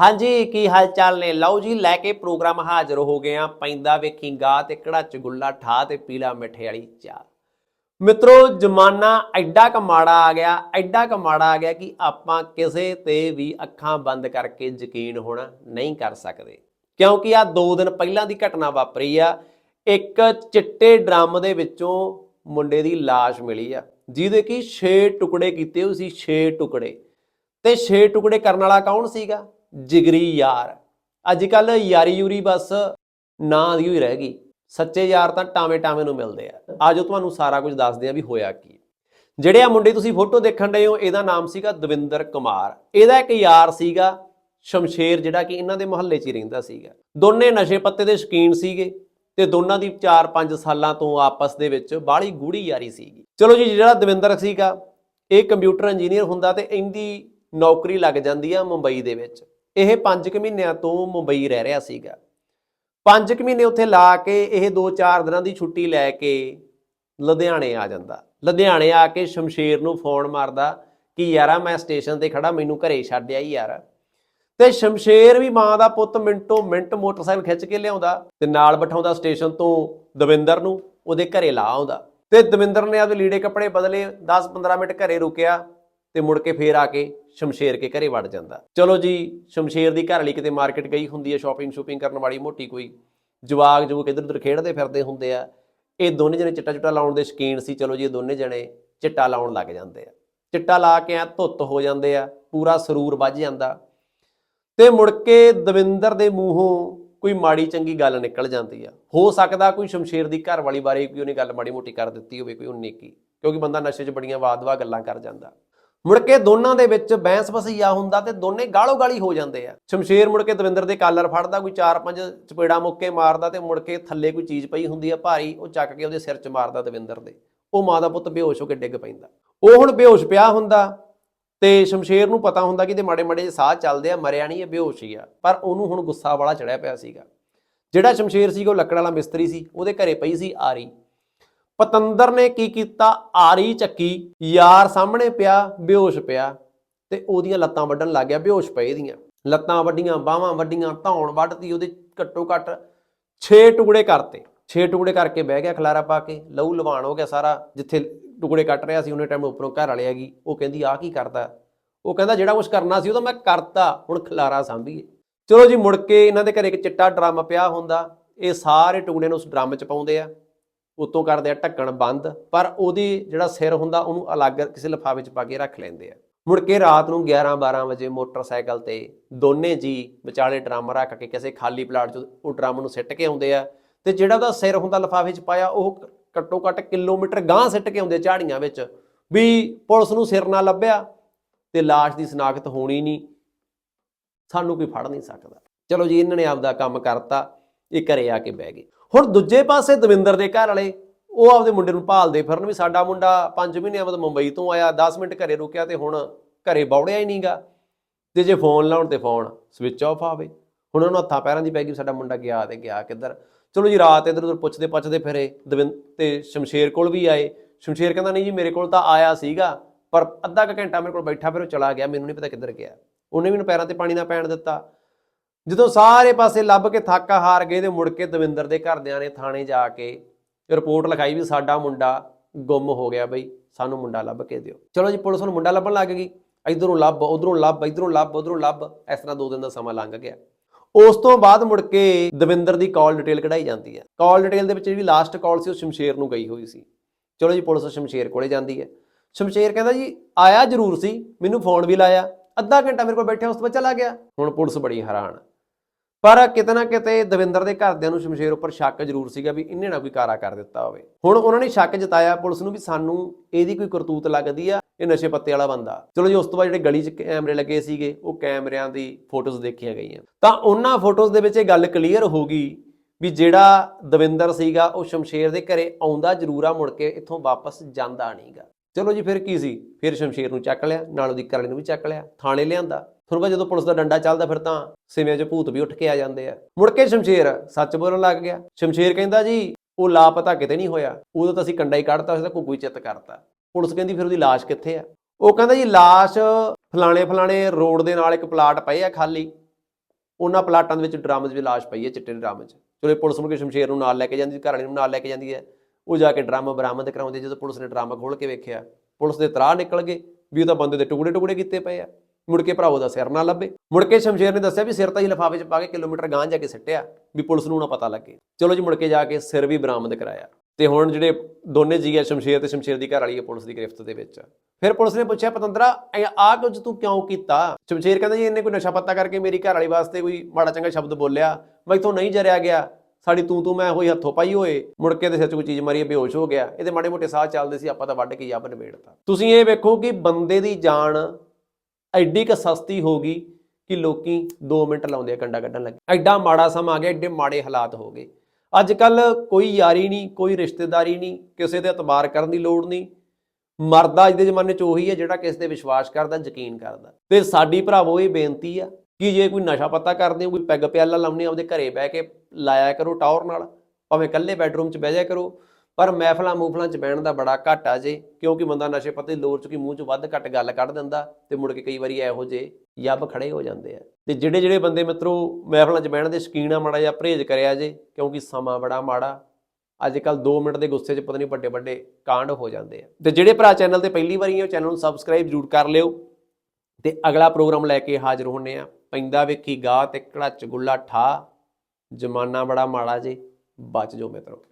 ਹਾਂਜੀ, ਕੀ ਹਾਲ ਚਾਲ ਨੇ? ਲਓ ਜੀ, ਲੈ ਕੇ ਪ੍ਰੋਗਰਾਮ ਹਾਜ਼ਰ ਹੋ ਗਏ ਆ ਪੈਂਦਾ ਵੇਖੀ ਗਾ ਤੇ ਕਿਹੜਾ ਚਗੁੱਲਾ ਠਾ ਤੇ ਪੀਲਾ ਮਿੱਠੇ ਵਾਲੀ ਚਾਹ। ਮਿੱਤਰੋ, ਜਮਾਨਾ ਐਡਾ ਕ ਮਾੜਾ ਆ ਗਿਆ, ਐਡਾ ਕ ਮਾੜਾ ਆ ਗਿਆ ਕਿ ਆਪਾਂ ਕਿਸੇ ਤੇ ਵੀ ਅੱਖਾਂ ਬੰਦ ਕਰਕੇ ਯਕੀਨ ਹੋਣਾ ਨਹੀਂ ਕਰ ਸਕਦੇ। ਕਿਉਂਕਿ ਆ 2 ਦਿਨ ਪਹਿਲਾਂ ਦੀ ਘਟਨਾ ਵਾਪਰੀ ਆ। ਇੱਕ ਚਿੱਟੇ ਡਰਮ ਦੇ ਵਿੱਚੋਂ ਮੁੰਡੇ ਦੀ লাশ ਮਿਲੀ ਆ। ਜਿਹਦੇ ਕਿ 6 ਟੁਕੜੇ ਕੀਤੇ ਹੋਏ ਸੀ 6 ਟੁਕੜੇ। ਤੇ 6 ਟੁਕੜੇ ਕਰਨ ਵਾਲਾ ਕੌਣ ਸੀਗਾ? ਜਿਗਰੀ ਯਾਰ। ਅੱਜ ਕੱਲ ਯਾਰੀ ਯੂਰੀ ਬਸ ਨਾਂ ਦੀ ਹੋਈ ਰਹਿ ਗਈ। ਸੱਚੇ ਯਾਰ ਤਾਂ ਟਾਵੇਂ ਟਾਵੇਂ ਨੂੰ ਮਿਲਦੇ ਆ। ਆਜੋ ਤੁਹਾਨੂੰ ਸਾਰਾ ਕੁਝ ਦੱਸਦੇ ਆ ਵੀ ਹੋਇਆ ਕੀ। ਜਿਹੜੇ ਆ ਮੁੰਡੇ ਤੁਸੀਂ ਫੋਟੋ ਦੇਖਣ ਰਹੇ ਹੋ, ਇਹਦਾ ਨਾਮ ਸੀਗਾ ਦਵਿੰਦਰ ਕੁਮਾਰ। ਇਹਦਾ ਇੱਕ ਯਾਰ ਸੀਗਾ ਸ਼ਮਸ਼ੇਰ, ਜਿਹੜਾ ਕਿ ਇਹਨਾਂ ਦੇ ਮੁਹੱਲੇ 'ਚ ਹੀ ਰਹਿੰਦਾ ਸੀਗਾ। ਦੋਨੇ ਨਸ਼ੇ ਪੱਤੇ ਦੇ ਸ਼ੌਕੀਨ ਸੀਗੇ ਤੇ ਦੋਨਾਂ ਦੀ 4-5 ਸਾਲਾਂ ਤੋਂ ਆਪਸ ਦੇ ਵਿੱਚ ਬਾਹਲੀ ਗੂੜੀ ਯਾਰੀ ਸੀਗੀ। ਚਲੋ ਜੀ, ਜਿਹੜਾ ਦਵਿੰਦਰ ਸੀਗਾ, ਇਹ ਕੰਪਿਊਟਰ ਇੰਜੀਨੀਅਰ ਹੁੰਦਾ ਤੇ ਇਹਦੀ ਨੌਕਰੀ ਲੱਗ ਜਾਂਦੀ ਆ ਮੁੰਬਈ ਦੇ ਵਿੱਚ। ਇਹ 5 ਮਹੀਨਿਆਂ ਤੋਂ ਮੁੰਬਈ ਰਹਿ ਰਿਹਾ ਸੀਗਾ। 5 ਮਹੀਨੇ ਉੱਥੇ ਲਾ ਕੇ ਇਹ 2-4 ਦਿਨਾਂ ਦੀ ਛੁੱਟੀ ਲੈ ਕੇ ਲੁਧਿਆਣੇ ਆ ਜਾਂਦਾ। ਲੁਧਿਆਣੇ ਆ ਕੇ ਸ਼ਮਸ਼ੇਰ ਨੂੰ ਫੋਨ ਮਾਰਦਾ ਕਿ ਯਾਰਾ ਮੈਂ ਸਟੇਸ਼ਨ ਤੇ ਖੜਾ ਮੈਨੂੰ ਘਰੇ ਛੱਡ ਆਈ ਯਾਰ। ਤੇ ਸ਼ਮਸ਼ੇਰ ਵੀ ਮਾਂ ਦਾ ਪੁੱਤ ਮਿੰਟੋ ਮਿੰਟ ਮੋਟਰਸਾਈਕਲ ਖਿੱਚ ਕੇ ਲਿਆਉਂਦਾ ਤੇ ਨਾਲ ਬਿਠਾਉਂਦਾ ਸਟੇਸ਼ਨ ਤੋਂ ਦਵਿੰਦਰ ਨੂੰ, ਉਹਦੇ ਘਰੇ ਲਾ ਆਉਂਦਾ। ਤੇ ਦਵਿੰਦਰ ਨੇ ਆਪਦੇ ਲੀੜੇ ਕੱਪੜੇ ਬਦਲੇ 10-15 ਮਿੰਟ ਘਰੇ ਰੁਕਿਆ। ਤੇ ਮੁੜ ਕੇ ਫੇਰ ਆ ਕੇ ਸ਼ਮਸ਼ੇਰ ਕੇ ਘਰੇ ਵੜ ਜਾਂਦਾ। ਚਲੋ ਜੀ, ਸ਼ਮਸ਼ੇਰ ਦੀ ਘਰ ਵਾਲੀ ਕਿਤੇ ਮਾਰਕੀਟ ਗਈ ਹੁੰਦੀ ਹੈ ਸ਼ਾਪਿੰਗ ਸ਼ੂਪਿੰਗ ਕਰਨ ਵਾਲੀ ਮੋਟੀ ਕੋਈ ਜਵਾਗ ਜਵੂਕ ਇੱਧਰ ਉੱਧਰ ਖੇਡਦੇ ਫਿਰਦੇ ਹੁੰਦੇ ਆ। ਇਹ ਦੋਨੇ ਜਣੇ ਚਿੱਟਾ ਚਿੱਟਾ ਲਾਉਣ ਦੇ ਸ਼ਕੀਨ ਸੀ, ਚਲੋ ਜੀ, ਇਹ ਦੋਨੇ ਜਣੇ ਚਿੱਟਾ ਲਾਉਣ ਲੱਗ ਜਾਂਦੇ ਆ। ਚਿੱਟਾ ਲਾ ਕੇ ਆ ਧੁੱਤ ਹੋ ਜਾਂਦੇ ਆ, ਪੂਰਾ ਸਰੂਰ ਵੱਜ ਜਾਂਦਾ। ਤੇ ਮੁੜ ਕੇ ਦਵਿੰਦਰ ਦੇ ਮੂੰਹੋਂ ਕੋਈ ਮਾੜੀ ਚੰਗੀ ਗੱਲ ਨਿਕਲ ਜਾਂਦੀ ਆ। ਹੋ ਸਕਦਾ ਕੋਈ ਸ਼ਮਸ਼ੇਰ ਦੀ ਘਰ ਵਾਲੀ ਬਾਰੇ ਕੋਈ ਉਹਨੇ ਗੱਲ ਮਾੜੀ ਮੋਟੀ ਕਰ ਦਿੱਤੀ ਹੋਵੇ, ਕੋਈ ਉਨੀ ਕੀ, ਕਿਉਂਕਿ ਬੰਦਾ ਨਸ਼ੇ 'ਚ ਬੜੀਆਂ ਵਾਦ-ਵਾ ਗੱਲਾਂ ਕਰ ਜਾਂਦਾ। ਮੁੜ ਕੇ ਦੋਨਾਂ ਦੇ ਵਿੱਚ ਬੈਂਸ ਵਸਈਆ ਹੁੰਦਾ ਤੇ ਦੋਨੇ ਗਾਲੋ ਗਾਲੀ ਹੋ ਜਾਂਦੇ ਆ। ਸ਼ਮਸ਼ੇਰ ਮੁੜ ਕੇ ਦਵਿੰਦਰ ਦੇ ਕਾਲਰ ਫੜਦਾ, ਕੋਈ 4-5 ਚਪੇੜਾ ਮੁੱਕੇ ਮਾਰਦਾ ਤੇ ਮੁੜ ਕੇ ਥੱਲੇ ਕੋਈ ਚੀਜ਼ ਪਈ ਹੁੰਦੀ ਆ, ਭਾਰੀ ਉਹ ਚੱਕ ਕੇ ਉਹਦੇ ਸਿਰ 'ਚ ਮਾਰਦਾ ਦਵਿੰਦਰ ਦੇ। ਉਹ ਮਾਂ ਦਾ ਪੁੱਤ ਬੇਹੋਸ਼ ਹੋ ਕੇ ਡਿੱਗ ਪੈਂਦਾ। ਉਹ ਹੁਣ ਬੇਹੋਸ਼ ਪਿਆ ਹੁੰਦਾ ਤੇ ਸ਼ਮਸ਼ੇਰ ਨੂੰ ਪਤਾ ਹੁੰਦਾ ਕਿ ਇਹਦੇ ਮਾੜੇ ਮਾੜੇ ਸਾਹ ਚੱਲਦੇ ਆ, ਮਰਿਆ ਨਹੀਂ, ਇਹ ਬੇਹੋਸ਼ ਹੀ ਆ। ਪਰ ਉਹਨੂੰ ਹੁਣ ਗੁੱਸਾ ਵਾਲਾ ਚੜਿਆ ਪਿਆ ਸੀਗਾ। ਜਿਹੜਾ ਸ਼ਮਸ਼ੇਰ ਸੀ ਉਹ ਲੱਕੜ ਵਾਲਾ ਮਿਸਤਰੀ ਸੀ, ਉਹਦੇ ਘਰੇ ਪਈ ਸੀ ਆਰੀ। ਪਤੰਦਰ ਨੇ ਕੀ ਕੀਤਾ? ਆਰੀ ਚੱਕੀ, ਯਾਰ ਸਾਹਮਣੇ ਪਿਆ, ਬੇਹੋਸ਼ ਪਿਆ ਤੇ ਉਹਦੀਆਂ ਲੱਤਾਂ ਵੱਢਣ ਲੱਗ ਗਿਆ, ਬੇਹੋਸ਼ ਪਏ ਦੀਆਂ ਲੱਤਾਂ ਵੱਡੀਆਂ ਬਾਹਾਂ ਵੱਡੀਆਂ ਧੌਣ ਵੱਢਤੀ, ਉਹਦੇ ਘੱਟੋ ਘੱਟ 6 ਟੁਕੜੇ ਕਰਤੇ। 6 ਟੁਕੜੇ ਕਰਕੇ ਬਹਿ ਗਿਆ ਖਲਾਰਾ ਪਾ ਕੇ, ਲਹੂ ਲਵਾਣ ਹੋ ਗਿਆ ਸਾਰਾ, ਜਿੱਥੇ ਟੁਕੜੇ ਕੱਟ ਰਿਹਾ ਸੀ, ਉਹਨੇ ਟਾਈਮ ਉੱਪਰੋਂ ਘਰ ਵਾਲੇ ਆ ਗਈ ਉਹ ਕਹਿੰਦੀ ਆ ਕੀ ਕਰਦਾ? ਉਹ ਕਹਿੰਦਾ, ਜਿਹੜਾ ਕੁਝ ਕਰਨਾ ਸੀ, ਉਹ ਤਾਂ ਮੈਂ ਕਰਤਾ, ਹੁਣ ਖਲਾਰਾ ਸਾਂਭੀਏ। ਚਲੋ ਜੀ, ਮੁੜ ਕੇ ਇਹਨਾਂ ਦੇ ਘਰੇ ਇੱਕ ਚਿੱਟਾ ਡਰਮ ਪਿਆ ਹੁੰਦਾ, ਇਹ ਸਾਰੇ ਟੁਕੜੇ ਨੂੰ ਉਸ ਡਰਮ 'ਚ ਪਾਉਂਦੇ ਆ। ਉਤੋਂ ਕਰਦੇ ਆ ਢੱਕਣ ਬੰਦ, ਪਰ ਉਹਦੀ ਜਿਹੜਾ ਸਿਰ ਹੁੰਦਾ ਉਹਨੂੰ ਅਲੱਗ ਕਿਸੇ ਲਿਫਾਫੇ 'ਚ ਪਾ ਕੇ ਰੱਖ ਲੈਂਦੇ ਆ। ਮੁੜ ਕੇ ਰਾਤ ਨੂੰ 11-12 ਵਜੇ ਮੋਟਰਸਾਈਕਲ ਤੇ ਦੋਨੇ ਜੀ ਵਿਚਾਲੇ ਡਰਮ ਰੱਖ ਕੇ ਕਿਸੇ ਖਾਲੀ ਪਲਾਟ 'ਚ ਉਹ ਡਰਮ ਨੂੰ ਸਿੱਟ ਕੇ ਆਉਂਦੇ ਆ ਤੇ ਜਿਹੜਾ ਉਹਦਾ ਸਿਰ ਹੁੰਦਾ ਲਿਫਾਫੇ 'ਚ ਪਾਇਆ ਉਹ ਘੱਟੋ ਘੱਟ ਕਿਲੋਮੀਟਰ ਗਾਂਹ ਸਿੱਟ ਕੇ ਆਉਂਦੇ ਝਾੜੀਆਂ ਵਿੱਚ ਵੀ ਪੁਲਿਸ ਨੂੰ ਸਿਰ ਨਾ ਲੱਭਿਆ ਤੇ ਲਾਸ਼ ਦੀ ਸਨਾਖਤ ਹੋਣੀ ਨਹੀਂ। ਸਾਨੂੰ ਕੋਈ ਫੜ ਨਹੀਂ ਸਕਦਾ। ਚਲੋ ਜੀ, ਇਹਨਾਂ ਨੇ ਆਪਦਾ ਕੰਮ ਕਰਤਾ, ਇਹ ਘਰੇ ਆ ਕੇ ਬਹਿ ਗਏ। ਹੁਣ ਦੂਜੇ ਪਾਸੇ ਦਵਿੰਦਰ ਦੇ ਘਰ ਵਾਲੇ, ਉਹ ਆਪਦੇ ਮੁੰਡੇ ਨੂੰ ਭਾਲਦੇ ਫਿਰਨ ਵੀ ਸਾਡਾ ਮੁੰਡਾ 5 ਮਹੀਨਿਆਂ ਬਾਅਦ ਮੁੰਬਈ ਤੋਂ ਆਇਆ 10 ਮਿੰਟ ਘਰੇ ਰੁਕਿਆ ਤੇ ਹੁਣ ਘਰੇ ਬੌੜਿਆ ਹੀ ਨਹੀਂਗਾ। ਤੇ ਜੇ ਫੋਨ ਲਾਉਣ ਤੇ ਫੋਨ ਸਵਿਚ ਆਫ ਆਵੇ। ਹੁਣ ਉਹਨਾਂ ਹੱਥਾਂ ਪੈਰਾਂ ਦੀ ਪੈ ਗਈ ਸਾਡਾ ਮੁੰਡਾ ਗਿਆ ਤੇ ਗਿਆ ਕਿੱਧਰ? ਚਲੋ ਜੀ, ਰਾਤ ਇਧਰ ਉਧਰ ਪੁੱਛਦੇ ਪੁੱਛਦੇ ਫਿਰੇ ਦਵਿੰਦ ਤੇ ਸ਼ਮਸ਼ੇਰ ਕੋਲ ਵੀ ਆਏ। ਸ਼ਮਸ਼ੇਰ ਕਹਿੰਦਾ, ਨਹੀਂ ਜੀ, ਮੇਰੇ ਕੋਲ ਤਾਂ ਆਇਆ ਸੀਗਾ, ਪਰ ਅੱਧਾ ਕੁ ਘੰਟਾ ਮੇਰੇ ਕੋਲ ਬੈਠਾ, ਫਿਰ ਉਹ ਚਲਾ ਗਿਆ, ਮੈਨੂੰ ਨਹੀਂ ਪਤਾ ਕਿੱਧਰ ਗਿਆ। ਉਹਨੇ ਮੈਨੂੰ ਪੈਰਾਂ ਤੇ ਪਾਣੀ ਨਾ ਪੈਣ ਦਿੱਤਾ। ਜਦੋਂ ਸਾਰੇ ਪਾਸੇ ਲੱਭ ਕੇ ਥੱਕ ਹਾਰ ਗਏ ਤੇ ਮੁੜ ਕੇ ਦਵਿੰਦਰ ਦੇ ਘਰਦਿਆਂ ਨੇ ਥਾਣੇ ਜਾ ਕੇ ਰਿਪੋਰਟ ਲਿਖਾਈ ਵੀ ਸਾਡਾ ਮੁੰਡਾ ਗੁੰਮ ਹੋ ਗਿਆ ਬਈ, ਸਾਨੂੰ ਮੁੰਡਾ ਲੱਭ ਕੇ ਦਿਓ। ਚਲੋ ਜੀ, ਪੁਲਿਸ ਨੂੰ ਮੁੰਡਾ ਲੱਭਣ ਲੱਗ ਗਈ। ਇਧਰੋਂ ਲੱਭ, ਉਧਰੋਂ ਲੱਭ, ਇਧਰੋਂ ਲੱਭ, ਉਧਰੋਂ ਲੱਭ, ਇਸ ਤਰ੍ਹਾਂ ਦੋ ਦਿਨ ਦਾ ਸਮਾਂ ਲੰਘ ਗਿਆ। ਉਸ ਤੋਂ ਬਾਅਦ ਮੁੜ ਕੇ ਦਵਿੰਦਰ ਦੀ ਕਾਲ ਡਿਟੇਲ ਕਢਾਈ ਜਾਂਦੀ ਹੈ। ਕਾਲ ਡਿਟੇਲ ਦੇ ਵਿੱਚ ਜਿਹੜੀ ਲਾਸਟ ਕਾਲ ਸੀ ਉਹ ਸ਼ਮਸ਼ੇਰ ਨੂੰ ਗਈ ਹੋਈ ਸੀ। ਚਲੋ ਜੀ, ਪੁਲਿਸ ਸ਼ਮਸ਼ੇਰ ਕੋਲੇ ਜਾਂਦੀ ਹੈ। ਸ਼ਮਸ਼ੇਰ ਕਹਿੰਦਾ ਜੀ, ਆਇਆ ਜ਼ਰੂਰ ਸੀ, ਮੈਨੂੰ ਫੋਨ ਵੀ ਲਾਇਆ। ਅੱਧਾ ਘੰਟਾ ਮੇਰੇ ਕੋਲ ਬੈਠਿਆ, ਉਸ ਤੋਂ ਬਾਅਦ ਚਲਾ ਗਿਆ। ਹੁਣ ਪੁਲਿਸ ਬੜੀ ਹੈਰਾਨ ਪਰ ਕਿਤੇ ਨਾ ਕਿਤੇ ਦਵਿੰਦਰ ਦੇ ਘਰਦਿਆਂ ਨੂੰ ਸ਼ਮਸ਼ੇਰ ਉੱਪਰ ਸ਼ੱਕ ਜ਼ਰੂਰ ਸੀਗਾ ਵੀ ਇਹਨੇ ਨਾ ਕੋਈ ਕਾਰਾ ਕਰ ਦਿੱਤਾ ਹੋਵੇ। ਹੁਣ ਉਹਨਾਂ ਨੇ ਸ਼ੱਕ ਜਤਾਇਆ, ਪੁਲਿਸ ਨੂੰ ਵੀ ਸਾਨੂੰ ਇਹਦੀ ਕੋਈ ਕਰਤੂਤ ਲੱਗਦੀ ਆ, ਇਹ ਨਸ਼ੇ ਪੱਤੇ ਵਾਲਾ ਬੰਦਾ। ਚਲੋ ਜੀ, ਉਸ ਤੋਂ ਬਾਅਦ ਜਿਹੜੇ ਗਲੀ 'ਚ ਕੈਮਰੇ ਲੱਗੇ ਸੀਗੇ, ਉਹ ਕੈਮਰਿਆਂ ਦੀ ਫੋਟੋਜ਼ ਦੇਖੀਆਂ ਗਈਆਂ। ਤਾਂ ਉਹਨਾਂ ਫੋਟੋਜ਼ ਦੇ ਵਿੱਚ ਇਹ ਗੱਲ ਕਲੀਅਰ ਹੋ ਗਈ ਵੀ ਜਿਹੜਾ ਦਵਿੰਦਰ ਸੀਗਾ, ਉਹ ਸ਼ਮਸ਼ੇਰ ਦੇ ਘਰੇ ਆਉਂਦਾ ਜ਼ਰੂਰ ਆ, ਮੁੜ ਕੇ ਇੱਥੋਂ ਵਾਪਸ ਜਾਂਦਾ ਨਹੀਂਗਾ ਚਲੋ ਜੀ, ਫਿਰ ਕੀ ਸੀ? ਫਿਰ ਸ਼ਮਸ਼ੇਰ ਨੂੰ ਚੱਕ ਲਿਆ, ਨਾਲ ਉਹਦੀ ਘਰਵਾਲੀ ਨੂੰ ਵੀ ਚੱਕ ਲਿਆ, ਥਾਣੇ ਲਿਆਂਦਾ। ਤੁਹਾਨੂੰ ਪਤਾ ਜਦੋਂ ਪੁਲਿਸ ਦਾ ਡੰਡਾ ਚੱਲਦਾ ਫਿਰ ਤਾਂ ਸਿਵਿਆਂ 'ਚ ਭੂਤ ਵੀ ਉੱਠ ਕੇ ਆ ਜਾਂਦੇ ਆ। ਮੁੜ ਕੇ ਸ਼ਮਸ਼ੇਰ, ਸੱਚ ਬੋਲਣ ਲੱਗ ਗਿਆ। ਸ਼ਮਸ਼ੇਰ ਕਹਿੰਦਾ ਜੀ, ਉਹ ਲਾਪਤਾ ਕਿਤੇ ਨਹੀਂ ਹੋਇਆ। ਉਦੋਂ ਤਾਂ ਅਸੀਂ ਕੰਡਾ ਹੀ ਕੱਢਤਾ ਉਸ ਦਾ ਕੋਈ ਚਿੱਤ ਕਰਤਾ। ਪੁਲਿਸ ਕਹਿੰਦੀ ਫਿਰ ਉਹਦੀ ਲਾਸ਼ ਕਿੱਥੇ ਆ? ਉਹ ਕਹਿੰਦਾ ਜੀ, ਲਾਸ਼ ਫਲਾਣੇ ਫਲਾਣੇ ਰੋਡ ਦੇ ਨਾਲ ਇੱਕ ਪਲਾਟ ਪਏ ਆ ਖਾਲੀ। ਉਹਨਾਂ ਪਲਾਟਾਂ ਦੇ ਵਿੱਚ ਡਰਮ 'ਚ ਵੀ ਲਾਸ਼ ਪਈ ਹੈ ਚਿੱਟੇ ਡਰਮ 'ਚ। ਚਲੋ ਪੁਲਿਸ ਮੁੜ ਕੇ ਸ਼ਮਸ਼ੇਰ ਨੂੰ ਨਾਲ ਲੈ ਕੇ ਜਾਂਦੀ, ਘਰ ਵਾਲੀ ਨੂੰ ਨਾਲ ਲੈ ਕੇ ਜਾਂਦੀ ਹੈ ਉਹ ਜਾ ਕੇ ਡਰਮ ਬਰਾਮਦ ਕਰਾਉਂਦੇ ਜਦੋਂ ਪੁਲਿਸ ਨੇ ਡਰਮ ਖੋਲ ਕੇ ਵੇਖਿਆ। ਪੁਲਿਸ ਦੇ ਤਰਾਹ ਨਿਕਲ ਗਏ ਵੀ ਉਹ ਤਾਂ ਬੰਦੇ ਦੇ ਟੁਕੜੇ ਟੁਕੜੇ ਕੀਤੇ ਪਏ ਆ। ਮੁੜ ਕੇ ਭਰਾਵੋ ਦਾ ਸਿਰ ਨਾ ਲੱਭੇ। ਮੁੜ ਕੇ ਸ਼ਮਸ਼ੇਰ ਨੇ ਦੱਸਿਆ ਵੀ ਸਿਰ ਤਾਂ ਹੀ ਲਿਫਾਫੇ 'ਚ ਪਾ ਕੇ ਕਿਲੋਮੀਟਰ ਗਾਂਹ ਜਾ ਕੇ ਸਿੱਟਿਆ, ਵੀ ਪੁਲਿਸ ਨੂੰ ਨਾ ਪਤਾ ਲੱਗੇ। ਚਲੋ ਜੀ, ਮੁੜ ਕੇ ਜਾ ਕੇ ਸਿਰ ਵੀ ਬਰਾਮਦ ਕਰਾਇਆ। ਤੇ ਹੁਣ ਜਿਹੜੇ ਦੋਨੇ ਜੀ ਜੀਏ ਸ਼ਮਸ਼ੇਰ ਤੇ ਸ਼ਮਸ਼ੇਰ ਦੀ ਘਰ ਵਾਲੀ ਹੈ ਪੁਲਿਸ ਦੀ ਗ੍ਰਿਫਤ ਦੇ ਵਿੱਚ। ਫਿਰ ਪੁਲਿਸ ਨੇ ਪੁੱਛਿਆ, ਪਤੰਦਰਾ ਆ ਕੁਝ ਤੂੰ ਕਿਉਂ ਕੀਤਾ? ਸ਼ਮਸ਼ੇਰ ਕਹਿੰਦਾ ਜੀ, ਇਹਨੇ ਕੋਈ ਨਸ਼ਾ ਪੱਤਾ ਕਰਕੇ ਮੇਰੀ ਘਰ ਵਾਲੀ ਵਾਸਤੇ ਕੋਈ ਮਾੜਾ ਚੰਗਾ ਸ਼ਬਦ ਬੋਲਿਆ। ਮੈਂ ਮੈਥੋਂ ਨਹੀਂ ਜਰਿਆ ਗਿਆ। ਸਾਡੀ ਤੂੰ ਤੂੰ ਮੈਂ ਹੋਈ ਹੱਥੋਂ ਪਾਈ ਹੋਏ। ਮੁੜ ਕੇ ਦੇ ਸਿਰ 'ਚ ਕੋਈ ਚੀਜ਼ ਮਾਰੀ ਬੇਹੋਸ਼ ਹੋ ਗਿਆ। ਇਹਦੇ ਮਾੜੇ ਮੋਟੇ ਸਾਹ ਚੱਲਦੇ ਸੀ, ਆਪਾਂ ਤਾਂ ਵੱਢ ਕੇ ਜੱਬ ਨਿਬੇੜਤਾ। ਤੁਸੀਂ ਇਹ ਵੇਖੋ ਕਿ ਬੰਦੇ ਦੀ ਜਾਨ ਐਡੀ ਕ ਸਸਤੀ ਹੋ ਗਈ ਕਿ ਲੋਕੀ 2 ਮਿੰਟ ਲਾਉਂਦੇ ਆ ਕੰਡਾ ਕੱਢਣ ਲੱਗੇ। ਐਡਾ ਮਾੜਾ ਸਮਾਂ ਆ ਗਿਆ, ਐਡੇ ਮਾੜੇ ਹਾਲਾਤ ਹੋ ਗਏ। ਅੱਜ ਕੱਲ ਕੋਈ ਯਾਰੀ ਨਹੀਂ, ਕੋਈ ਰਿਸ਼ਤੇਦਾਰੀ ਨਹੀਂ, ਕਿਸੇ ਤੇ ਇਤਬਾਰ ਕਰਨ ਦੀ ਲੋੜ ਨਹੀਂ। ਮਰਦਾ ਅੱਜ ਦੇ ਜ਼ਮਾਨੇ 'ਚ ਉਹੀ ਹੈ ਜਿਹੜਾ ਕਿਸੇ ਤੇ ਵਿਸ਼ਵਾਸ ਕਰਦਾ, ਯਕੀਨ ਕਰਦਾ। ਤੇ ਸਾਡੀ ਭਰਾਵੋ, ਇਹ ਬੇਨਤੀ ਆ ਕਿ ਜੇ ਕੋਈ ਨਸ਼ਾ ਪਤਾ ਕਰਦੇ ਹੋ, ਕੋਈ ਪੈਗ ਪਿਆਲਾ ਲਾਉਣੇ ਆਪਦੇ ਘਰੇ ਬਹਿ ਕੇ ਲਾਇਆ ਕਰੋ ਟਾਵਰ ਨਾਲ, ਭਾਵੇਂ ਇਕੱਲੇ ਬੈਡਰੂਮ 'ਚ ਬਹਿ ਜਾਇਆ ਕਰੋ ਪਰ ਮਹਿਫਲਾਂ ਮੂਫਲਾਂ 'ਚ ਬਹਿਣ ਦਾ ਬੜਾ ਘਾਟਾ ਜੇ, ਕਿਉਂਕਿ ਬੰਦਾ ਨਸ਼ੇ ਪੱਤੇ ਦੀ ਲੋਰ 'ਚ ਮੂੰਹ 'ਚ ਵੱਧ ਘੱਟ ਗੱਲ ਕੱਢ ਦਿੰਦਾ ਤੇ ਮੁੜ ਕੇ ਕਈ ਵਾਰੀ ਇਹੋ ਜੇ ਯੱਬ ਖੜੇ ਹੋ ਜਾਂਦੇ ਆ। ਤੇ ਜਿਹੜੇ ਜਿਹੜੇ ਬੰਦੇ ਮਿੱਤਰੋ ਮਹਿਫਲਾਂ 'ਚ ਬਹਿਣ ਦੇ ਸ਼ਕੀਨ ਆ, ਮਾੜਾ ਜਿਹਾ ਪਰਹੇਜ਼ ਕਰਿਆ ਜੇ, ਕਿਉਂਕਿ ਸਮਾਂ ਬੜਾ ਮਾੜਾ ਅੱਜ ਕੱਲ 2 ਮਿੰਟ ਦੇ ਗੁੱਸੇ 'ਚ ਪਤਾ ਨਹੀਂ ਵੱਡੇ ਵੱਡੇ ਕਾਂਡ ਹੋ ਜਾਂਦੇ ਆ। ਤੇ ਜਿਹੜੇ ਭਰਾ ਚੈਨਲ ਤੇ ਪਹਿਲੀ ਵਾਰੀ ਆ, ਚੈਨਲ ਨੂੰ ਸਬਸਕ੍ਰਾਈਬ ਜ਼ਰੂਰ ਕਰ ਲਿਓ। ਤੇ ਅਗਲਾ ਪ੍ਰੋਗਰਾਮ ਲੈ ਕੇ ਹਾਜ਼ਰ ਹੋਣੇ ਆ, ਪੈਂਦਾ ਵੇਖੀ ਗਾ ਤੇ ਕੜਾਚ ਗੁੱਲਾ ਠਾ, ਜਮਾਨਾ ਬੜਾ ਮਾੜਾ ਜੇ, ਬਚ ਜੋ ਮਿੱਤਰੋ।